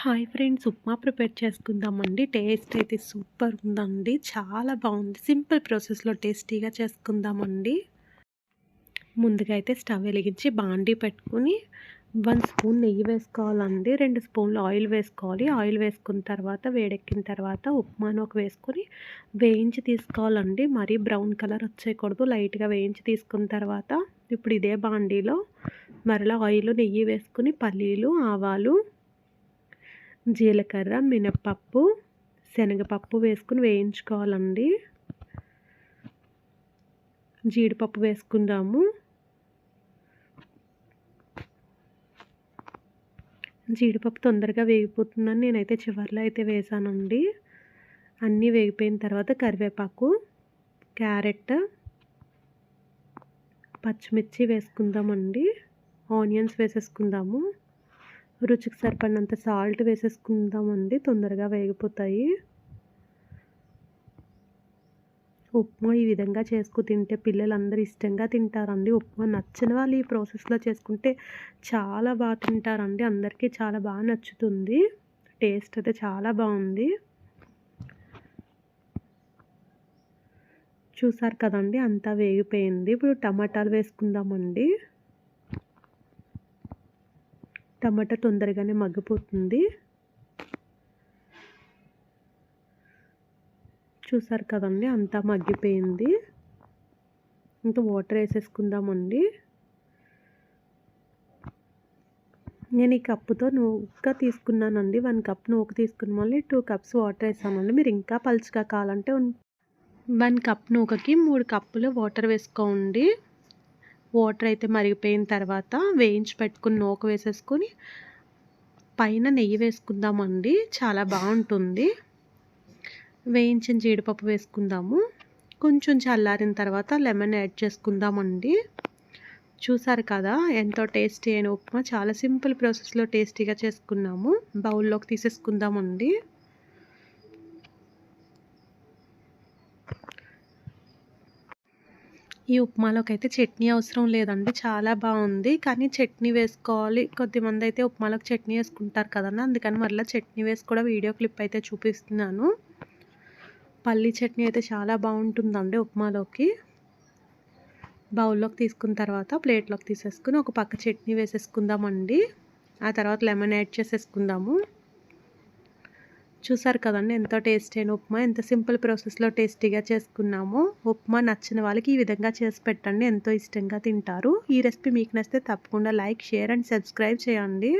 Hi friends upma prepare చేసుకుందామండి. Taste అయితే super ఉందండి. చాలా బాగుంది. సింపుల్ ప్రాసెస్లో టేస్టీగా చేసుకుందామండి. ముందుగా అయితే స్టవ్ వెలిగించి బాండీ పెట్టుకుని వన్ స్పూన్ నెయ్యి వేసుకోవాలండి. రెండు స్పూన్లు ఆయిల్ వేసుకోవాలి. ఆయిల్ వేసుకున్న తర్వాత వేడెక్కిన తర్వాత ఉప్మాను ఒక వేసుకొని వేయించి తీసుకోవాలండి. మరీ బ్రౌన్ కలర్ వచ్చేయకూడదు. లైట్గా వేయించి తీసుకున్న తర్వాత ఇప్పుడు ఇదే బాండీలో మరలా ఆయిల్ నెయ్యి వేసుకుని పల్లీలు ఆవాలు జీలకర్ర మినప్పప్పు శనగపప్పు వేసుకుని వేయించుకోవాలండి. జీడిపప్పు వేసుకుందాము. జీడిపప్పు తొందరగా వేగిపోతుందని నేనైతే చివరిలో అయితే వేసానండి. అన్నీ వేగిపోయిన తర్వాత కరివేపాకు క్యారెట్ పచ్చిమిర్చి వేసుకుందామండి. ఆనియన్స్ వేసేసుకుందాము. రుచికి సరిపడినంత సాల్ట్ వేసేసుకుందామండి తొందరగా వేగిపోతాయి. ఉప్మా ఈ విధంగా చేసుకు తింటే పిల్లలందరూ ఇష్టంగా తింటారండి. ఉప్మా నచ్చిన వాళ్ళు ఈ ప్రాసెస్లో చేసుకుంటే చాలా బాగా తింటారండి. అందరికీ చాలా బాగా నచ్చుతుంది. టేస్ట్ అయితే చాలా బాగుంది. చూసారు కదండి అంతా వేగిపోయింది. ఇప్పుడు టమాటాలు వేసుకుందామండి. టమాటా తొందరగానే మగ్గిపోతుంది. చూసారు కదండి అంతా మగ్గిపోయింది. ఇంకా వాటర్ వేసేసుకుందామండి. నేను ఈ కప్పుతో నూక తీసుకున్నానండి. వన్ కప్ నూక తీసుకున్న మళ్ళీ టూ కప్స్ వాటర్ వేసానండి. మీరు ఇంకా పలుచగా కావాలంటే వన్ కప్ నూకకి మూడు కప్పులు వాటర్ వేసుకోండి. వాటర్ అయితే మరిగిపోయిన తర్వాత వేయించి పెట్టుకుని నూక వేసేసుకొని పైన నెయ్యి వేసుకుందామండి. చాలా బాగుంటుంది. వేయించిన జీడిపప్పు వేసుకుందాము. కొంచెం చల్లారిన తర్వాత లెమన్ యాడ్ చేసుకుందామండి. చూసారు కదా ఎంతో టేస్టీ అయిన ఉప్మా. చాలా సింపుల్ ప్రాసెస్లో టేస్టీగా చేసుకున్నాము. బౌల్లోకి తీసేసుకుందామండి. ఈ ఉప్మాలోకి అయితే చట్నీ అవసరం లేదండి. చాలా బాగుంది. కానీ చట్నీ వేసుకోవాలి. కొద్దిమంది అయితే ఉప్మాలోకి చట్నీ వేసుకుంటారు కదండి. అందుకని మరలా చట్నీ వేసి కూడా వీడియో క్లిప్ అయితే చూపిస్తున్నాను. పల్లీ చట్నీ అయితే చాలా బాగుంటుందండి ఉప్మాలోకి. బౌల్లోకి తీసుకున్న తర్వాత ప్లేట్లోకి తీసేసుకుని ఒక పక్క చట్నీ వేసేసుకుందామండి. ఆ తర్వాత లెమన్ యాడ్ చేసేసుకుందాము. చూసారు కదండి ఎంతో టేస్టీ అయిన ఉప్మా ఎంత సింపుల్ ప్రాసెస్లో టేస్టీగా చేసుకున్నాము. ఉప్మా నచ్చిన వాళ్ళకి ఈ విధంగా చేసి పెట్టండి ఎంతో ఇష్టంగా తింటారు. ఈ రెసిపీ మీకు నచ్చితే తప్పకుండా లైక్ షేర్ అండ్ సబ్స్క్రైబ్ చేయండి.